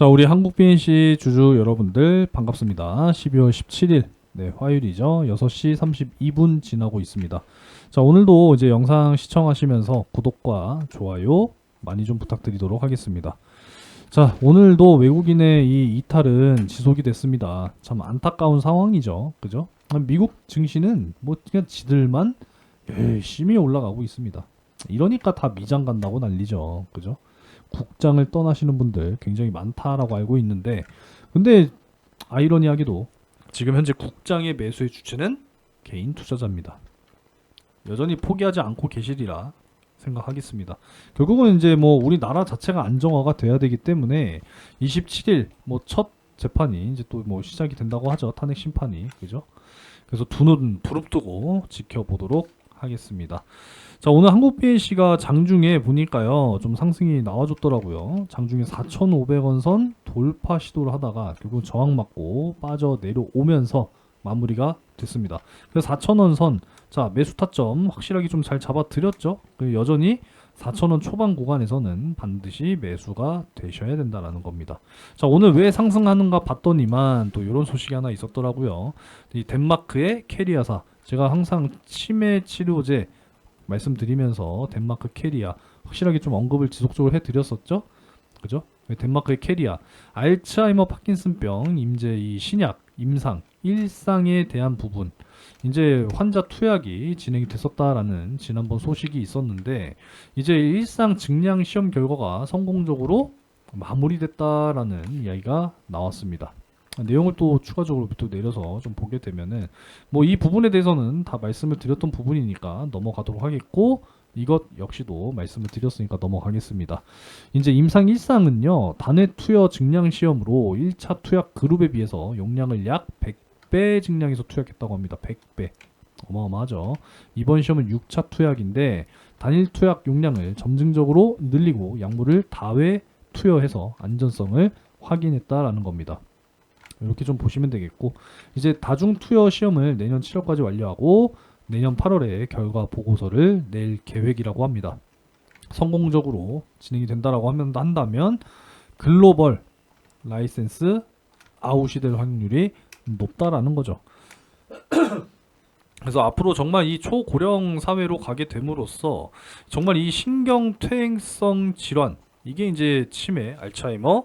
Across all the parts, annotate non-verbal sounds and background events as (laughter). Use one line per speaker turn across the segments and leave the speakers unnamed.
자, 우리 한국 BNC 주주 여러분들 반갑습니다. 12월 17일 네, 화요일이죠. 6시 32분 지나고 있습니다. 자, 오늘도 이제 영상 시청하시면서 구독과 좋아요 많이 좀 부탁드리도록 하겠습니다. 자, 오늘도 외국인의 이 이탈은 지속이 됐습니다. 참 안타까운 상황이죠. 그죠? 미국 증시는 뭐 그냥 지들만 열심히 올라가고 있습니다. 이러니까 다 미장 간다고 난리죠. 그죠? 국장을 떠나시는 분들 굉장히 많다라고 알고 있는데 근데 아이러니하게도 지금 현재 국장의 매수의 주체는 개인 투자자입니다. 여전히 포기하지 않고 계시리라 생각하겠습니다. 결국은 이제 뭐 우리나라 자체가 안정화가 돼야 되기 때문에 27일 뭐 첫 재판이 이제 또 뭐 시작이 된다고 하죠. 탄핵 심판이. 그죠? 그래서 두눈 부릅뜨고 지켜보도록 하겠습니다. 자, 오늘 한국 BNC가 장중에 보니까요. 좀 상승이 나와줬더라고요. 장중에 4,500원 선 돌파 시도를 하다가 결국 저항 맞고 빠져 내려오면서 마무리가 됐습니다. 그래서 4,000원 선, 자, 매수 타점 확실하게 좀 잘 잡아 드렸죠. 그리고 여전히 4,000원 초반 구간에서는 반드시 매수가 되셔야 된다라는 겁니다. 자, 오늘 왜 상승하는가 봤더니만 또 이런 소식이 하나 있었더라고요. 이 덴마크의 캐리아사. 제가 항상 치매 치료제 말씀드리면서 덴마크 캐리아 확실하게 좀 언급을 지속적으로 해드렸었죠. 그죠? 덴마크의 캐리아 알츠하이머 파킨슨병 임제 이 신약 임상 일상에 대한 부분 이제 환자 투약이 진행이 됐었다라는 지난번 소식이 있었는데 이제 일상 증량 시험 결과가 성공적으로 마무리됐다라는 이야기가 나왔습니다. 내용을 또 추가적으로 또 내려서 좀 보게 되면은 뭐 이 부분에 대해서는 다 말씀을 드렸던 부분이니까 넘어가도록 하겠고 이것 역시도 말씀을 드렸으니까 넘어가겠습니다. 이제 임상 1상은요 단회 투여 증량 시험으로 1차 투약 그룹에 비해서 용량을 약 100배 증량해서 투약했다고 합니다. 100배 어마어마하죠. 이번 시험은 6차 투약인데 단일 투약 용량을 점증적으로 늘리고 약물을 다회 투여해서 안전성을 확인했다라는 겁니다. 이렇게 좀 보시면 되겠고 이제 다중 투여 시험을 내년 7월까지 완료하고 내년 8월에 결과 보고서를 낼 계획이라고 합니다. 성공적으로 진행이 된다라고 하면 한다면 글로벌 라이센스 아웃이 될 확률이 높다라는 거죠. (clears throat) 그래서 앞으로 정말 이 초고령 사회로 가게 됨으로써 정말 이 신경퇴행성 질환 이게 이제 치매, 알츠하이머,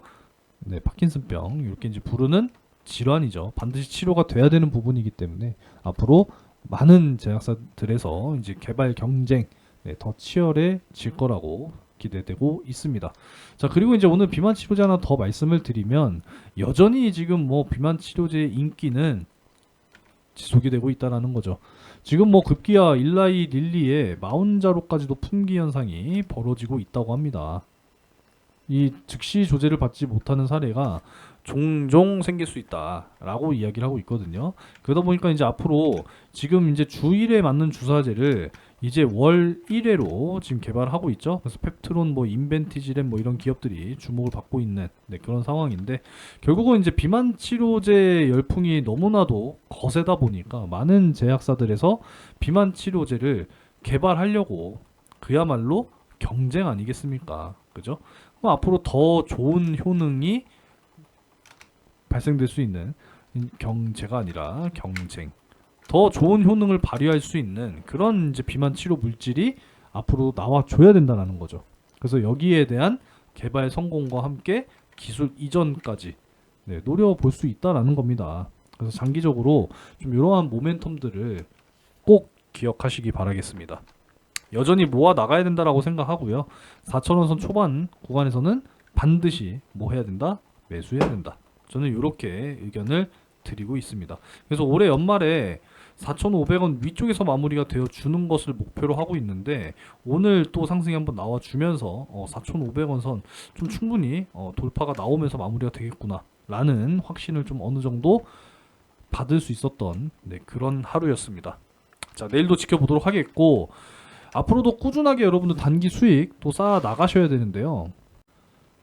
네, 파킨슨병 이렇게 이제 부르는 질환이죠. 반드시 치료가 돼야 되는 부분이기 때문에 앞으로 많은 제약사들에서 이제 개발 경쟁 네, 더 치열해질 거라고 기대되고 있습니다. 자 그리고 이제 오늘 비만 치료제 하나 더 말씀을 드리면 여전히 지금 뭐 비만 치료제의 인기는 지속이 되고 있다라는 거죠. 지금 뭐 급기야 일라이 릴리의 마운자로까지도 품귀 현상이 벌어지고 있다고 합니다. 이 즉시 조제를 받지 못하는 사례가 종종 생길 수 있다라고 이야기를 하고 있거든요. 그러다 보니까 이제 앞으로 지금 이제 주일에 맞는 주사제를 이제 월 1회로 지금 개발하고 있죠. 그래서 펩트론, 뭐 인벤티지렘 뭐 이런 기업들이 주목을 받고 있는 네, 그런 상황인데 결국은 이제 비만 치료제 열풍이 너무나도 거세다 보니까 많은 제약사들에서 비만 치료제를 개발하려고 그야말로 경쟁 아니겠습니까? 그죠? 그럼 앞으로 더 좋은 효능이 발생될 수 있는 경제가 아니라 경쟁. 더 좋은 효능을 발휘할 수 있는 그런 이제 비만 치료 물질이 앞으로 나와 줘야 된다는 거죠. 그래서 여기에 대한 개발 성공과 함께 기술 이전까지 네, 노려볼 수 있다라는 겁니다. 그래서 장기적으로 좀 이러한 모멘텀들을 꼭 기억하시기 바라겠습니다. 여전히 모아 나가야 된다라고 생각하고요. 4천원 선 초반 구간에서는 반드시 뭐 해야 된다? 매수해야 된다. 저는 이렇게 의견을 드리고 있습니다. 그래서 올해 연말에 4,500원 위쪽에서 마무리가 되어 주는 것을 목표로 하고 있는데 오늘 또 상승이 한번 나와 주면서 어, 4,500원 선 좀 충분히 어, 돌파가 나오면서 마무리가 되겠구나라는 확신을 좀 어느 정도 받을 수 있었던 네, 그런 하루였습니다. 자 내일도 지켜보도록 하겠고 앞으로도 꾸준하게 여러분들 단기 수익 또 쌓아 나가셔야 되는데요.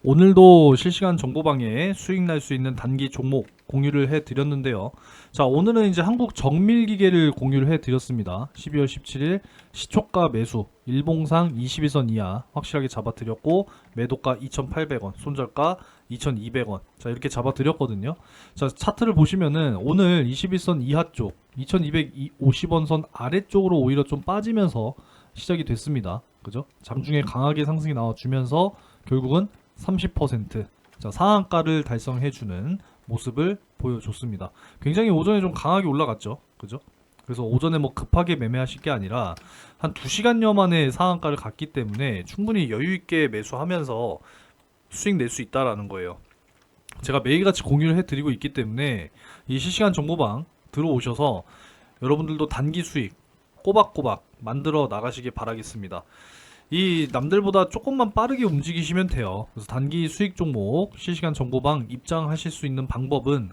오늘도 실시간 정보방에 수익 날 수 있는 단기 종목 공유를 해 드렸는데요. 자, 오늘은 이제 한국 정밀 기계를 공유를 해 드렸습니다. 12월 17일 시초가 매수 일봉상 21선 이하 확실하게 잡아 드렸고 매도가 2,800원, 손절가 2,200원. 자, 이렇게 잡아 드렸거든요. 자, 차트를 보시면은 오늘 21선 이하 쪽 2,250원 선 아래쪽으로 오히려 좀 빠지면서 시작이 됐습니다. 그죠? 장중에 강하게 상승이 나와 주면서 결국은 30% 자, 상한가를 달성해주는 모습을 보여줬습니다. 굉장히 오전에 좀 강하게 올라갔죠. 그죠? 그래서 오전에 뭐 급하게 매매하실 게 아니라 한 2시간여 만에 상한가를 갔기 때문에 충분히 여유 있게 매수하면서 수익 낼 수 있다라는 거예요. 제가 매일같이 공유를 해드리고 있기 때문에 이 실시간 정보방 들어오셔서 여러분들도 단기 수익 꼬박꼬박 만들어 나가시길 바라겠습니다. 이 남들보다 조금만 빠르게 움직이시면 돼요. 그래서 단기 수익 종목 실시간 정보방 입장하실 수 있는 방법은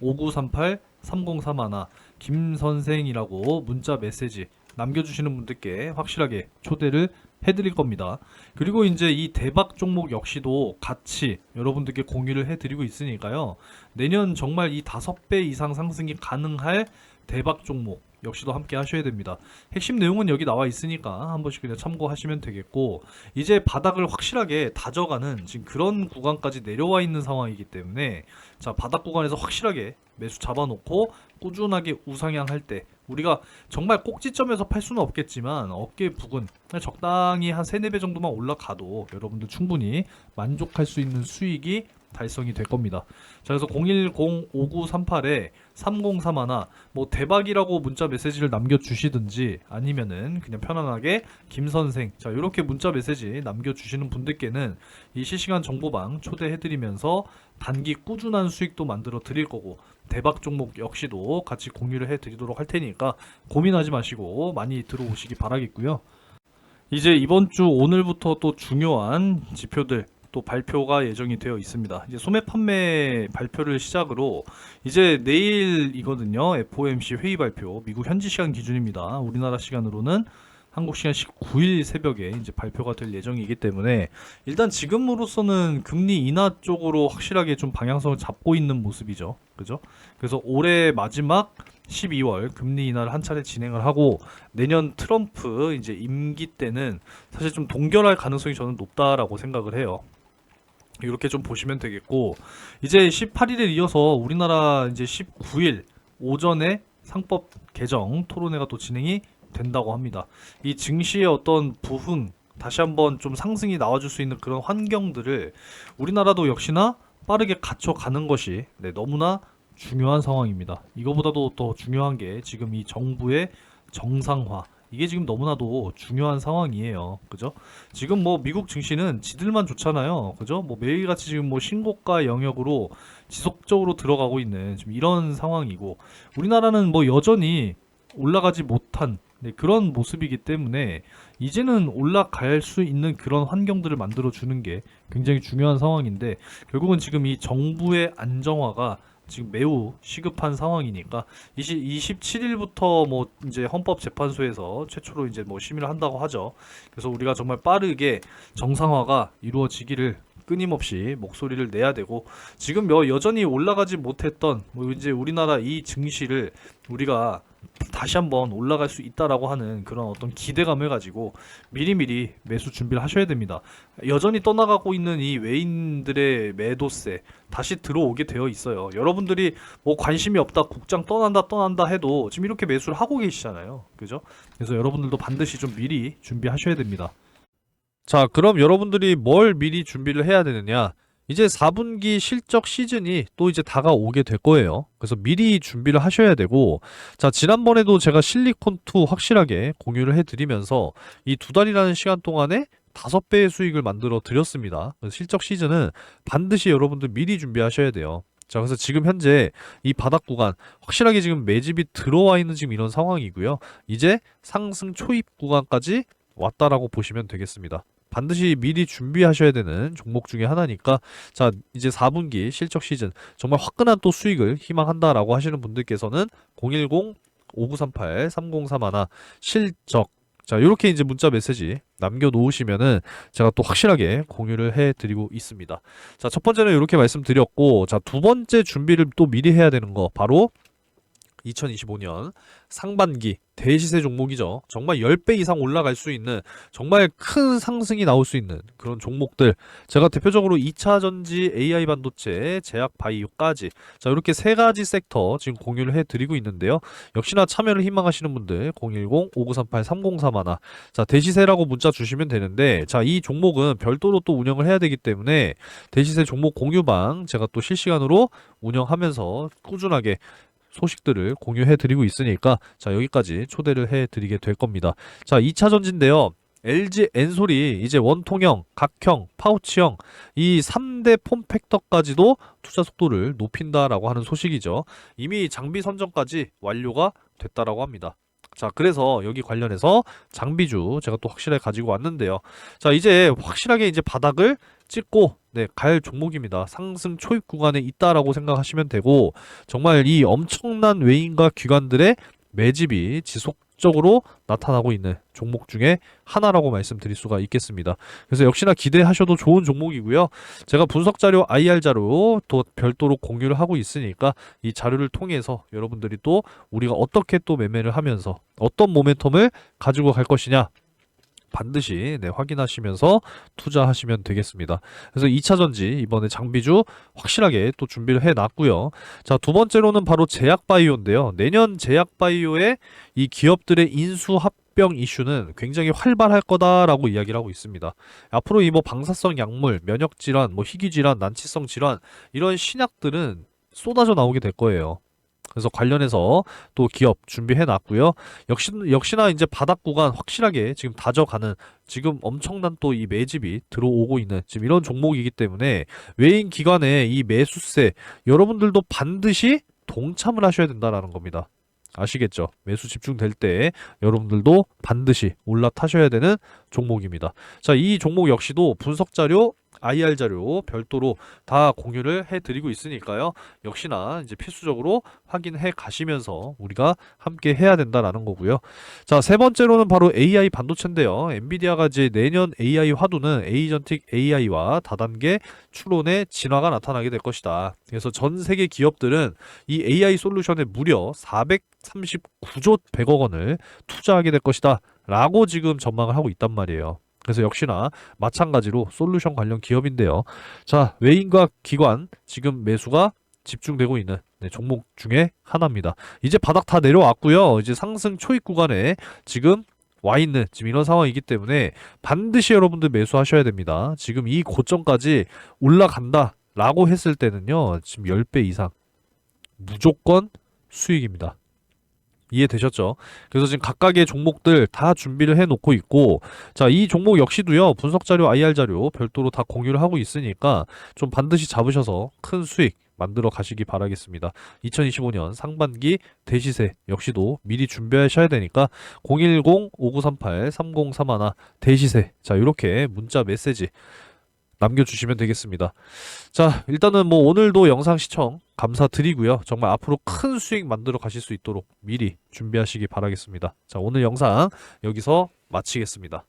010-5938-3031 김선생이라고 문자 메시지 남겨주시는 분들께 확실하게 초대를 해드릴 겁니다. 그리고 이제 이 대박 종목 역시도 같이 여러분들께 공유를 해드리고 있으니까요. 내년 정말 이 다섯 배 이상 상승이 가능할 대박 종목 역시도 함께 하셔야 됩니다. 핵심 내용은 여기 나와 있으니까 한 번씩 그냥 참고하시면 되겠고 이제 바닥을 확실하게 다져가는 지금 그런 구간까지 내려와 있는 상황이기 때문에 자 바닥 구간에서 확실하게 매수 잡아놓고 꾸준하게 우상향할 때 우리가 정말 꼭지점에서 팔 수는 없겠지만 어깨 부근 적당히 한 3, 4배 정도만 올라가도 여러분들 충분히 만족할 수 있는 수익이 달성이 될 겁니다. 자, 그래서 010-5938에 3031, 뭐 대박이라고 문자 메시지를 남겨주시든지 아니면은 그냥 편안하게 김선생, 자, 이렇게 문자 메시지 남겨주시는 분들께는 이 실시간 정보방 초대해드리면서 단기 꾸준한 수익도 만들어 드릴 거고 대박 종목 역시도 같이 공유를 해드리도록 할 테니까 고민하지 마시고 많이 들어오시기 바라겠고요. 이제 이번 주 오늘부터 또 중요한 지표들 또 발표가 예정이 되어 있습니다. 이제 소매 판매 발표를 시작으로 이제 내일이거든요. FOMC 회의 발표 미국 현지 시간 기준입니다. 우리나라 시간으로는 한국 시간 19일 새벽에 이제 발표가 될 예정이기 때문에 일단 지금으로서는 금리 인하 쪽으로 확실하게 좀 방향성을 잡고 있는 모습이죠. 그죠? 그래서 올해 마지막 12월 금리 인하를 한 차례 진행을 하고 내년 트럼프 이제 임기 때는 사실 좀 동결할 가능성이 저는 높다라고 생각을 해요. 이렇게 좀 보시면 되겠고 이제 18일에 이어서 우리나라 이제 19일 오전에 상법 개정 토론회가 또 진행이 된다고 합니다. 이 증시의 어떤 부흥 다시 한번 좀 상승이 나와줄 수 있는 그런 환경들을 우리나라도 역시나 빠르게 갖춰가는 것이 네, 너무나 중요한 상황입니다. 이거보다도 더 중요한 게 지금 이 정부의 정상화 이게 지금 너무나도 중요한 상황이에요. 그죠? 지금 뭐 미국 증시는 지들만 좋잖아요. 그죠? 뭐 매일같이 지금 뭐 신고가 영역으로 지속적으로 들어가고 있는 지금 이런 상황이고 우리나라는 뭐 여전히 올라가지 못한 네, 그런 모습이기 때문에 이제는 올라갈 수 있는 그런 환경들을 만들어 주는 게 굉장히 중요한 상황인데 결국은 지금 이 정부의 안정화가 지금 매우 시급한 상황이니까 20, 27일부터 뭐 이제 헌법재판소에서 최초로 이제 뭐 심의를 한다고 하죠. 그래서 우리가 정말 빠르게 정상화가 이루어지기를 끊임없이 목소리를 내야 되고 지금 여, 여전히 올라가지 못했던 뭐 이제 우리나라 이 증시를 우리가 다시 한번 올라갈 수 있다라고 하는 그런 어떤 기대감을 가지고 미리미리 매수 준비를 하셔야 됩니다. 여전히 떠나가고 있는 이 외인들의 매도세 다시 들어오게 되어 있어요. 여러분들이 뭐 관심이 없다, 국장 떠난다, 떠난다 해도 지금 이렇게 매수를 하고 계시잖아요. 그죠? 그래서 여러분들도 반드시 좀 미리 준비하셔야 됩니다. 자, 그럼 여러분들이 뭘 미리 준비를 해야 되느냐? 이제 4분기 실적 시즌이 또 이제 다가오게 될 거예요. 그래서 미리 준비를 하셔야 되고, 자, 지난번에도 제가 실리콘2 확실하게 공유를 해드리면서 이 두 달이라는 시간 동안에 다섯 배의 수익을 만들어 드렸습니다. 실적 시즌은 반드시 여러분들 미리 준비하셔야 돼요. 자, 그래서 지금 현재 이 바닥 구간 확실하게 지금 매집이 들어와 있는 지금 이런 상황이고요. 이제 상승 초입 구간까지 왔다라고 보시면 되겠습니다. 반드시 미리 준비하셔야 되는 종목 중에 하나니까 자 이제 4분기 실적 시즌 정말 화끈한 또 수익을 희망한다라고 하시는 분들께서는 010 5938 3031 실적
자, 이렇게 이제 문자 메시지 남겨 놓으시면은 제가 또 확실하게 공유를 해 드리고 있습니다. 자, 첫 번째는 이렇게 말씀드렸고, 자, 두 번째 준비를 또 미리 해야 되는 거 바로 2025년 상반기 대시세 종목이죠. 정말 10배 이상 올라갈 수 있는 정말 큰 상승이 나올 수 있는 그런 종목들. 제가 대표적으로 2차 전지 AI 반도체, 제약 바이오까지 자, 이렇게 세 가지 섹터 지금 공유를 해 드리고 있는데요. 역시나 참여를 희망하시는 분들 010-5938-3031 자, 대시세라고 문자 주시면 되는데 자, 이 종목은 별도로 또 운영을 해야 되기 때문에 대시세 종목 공유방 제가 또 실시간으로 운영하면서 꾸준하게 소식들을 공유해 드리고 있으니까 자 여기까지 초대를 해 드리게 될 겁니다. 자 2차 전지인데요. LG 엔솔이 이제 원통형, 각형, 파우치형 이 3대 폼 팩터까지도 투자 속도를 높인다라고 하는 소식이죠. 이미 장비 선정까지 완료가 됐다라고 합니다. 자, 그래서 여기 관련해서 장비주 제가 또 확실하게 가지고 왔는데요. 자, 이제 확실하게 이제 바닥을 찍고 네, 갈 종목입니다. 상승 초입 구간에 있다라고 생각하시면 되고 정말 이 엄청난 외인과 기관들의 매집이 지속 적으로 나타나고 있는 종목 중에 하나라고 말씀드릴 수가 있겠습니다. 그래서 역시나 기대하셔도 좋은 종목이고요. 제가 분석 자료 IR 자료 또 별도로 공유를 하고 있으니까 이 자료를 통해서 여러분들이 또 우리가 어떻게 또 매매를 하면서 어떤 모멘텀을 가지고 갈 것이냐 반드시 네, 확인하시면서 투자하시면 되겠습니다. 그래서 2차 전지 이번에 장비주 확실하게 또 준비를 해 놨고요. 자, 두 번째로는 바로 제약 바이오인데요. 내년 제약 바이오의 이 기업들의 인수 합병 이슈는 굉장히 활발할 거다라고 이야기를 하고 있습니다. 앞으로 이 뭐 방사성 약물, 면역 질환, 뭐 희귀 질환, 난치성 질환 이런 신약들은 쏟아져 나오게 될 거예요. 그래서 관련해서 또 기업 준비해 놨고요. 역시 역시나 이제 바닥 구간 확실하게 지금 다져가는 지금 엄청난 또 이 매집이 들어오고 있는 지금 이런 종목이기 때문에 외인 기관의 이 매수세 여러분들도 반드시 동참을 하셔야 된다라는 겁니다. 아시겠죠? 매수 집중될 때 여러분들도 반드시 올라타셔야 되는 종목입니다. 자, 이 종목 역시도 분석 자료 IR 자료 별도로 다 공유를 해 드리고 있으니까요. 역시나 이제 필수적으로 확인해 가시면서 우리가 함께 해야 된다라는 거고요. 자, 세 번째로는 바로 AI 반도체인데요. 엔비디아가 이제 내년 AI 화두는 에이전틱 AI와 다단계 추론의 진화가 나타나게 될 것이다. 그래서 전 세계 기업들은 이 AI 솔루션에 무려 439조 100억 원을 투자하게 될 것이다. 라고 지금 전망을 하고 있단 말이에요. 그래서 역시나 마찬가지로 솔루션 관련 기업인데요. 자, 외인과 기관 지금 매수가 집중되고 있는 네, 종목 중에 하나입니다. 이제 바닥 다 내려왔고요. 이제 상승 초입 구간에 지금 와 있는 지금 이런 상황이기 때문에 반드시 여러분들 매수하셔야 됩니다. 지금 이 고점까지 올라간다 라고 했을 때는요. 지금 10배 이상 무조건 수익입니다. 이해되셨죠? 그래서 지금 각각의 종목들 다 준비를 해 놓고 있고 자, 이 종목 역시도요. 분석 자료, IR 자료 별도로 다 공유를 하고 있으니까 좀 반드시 잡으셔서 큰 수익 만들어 가시기 바라겠습니다. 2025년 상반기 대시세 역시도 미리 준비하셔야 되니까 010-5938-3031 대시세 자, 이렇게 문자 메시지 남겨주시면 되겠습니다. 자, 일단은 뭐 오늘도 영상 시청 감사드리고요. 정말 앞으로 큰 수익 만들어 가실 수 있도록 미리 준비하시기 바라겠습니다. 자, 오늘 영상 여기서 마치겠습니다.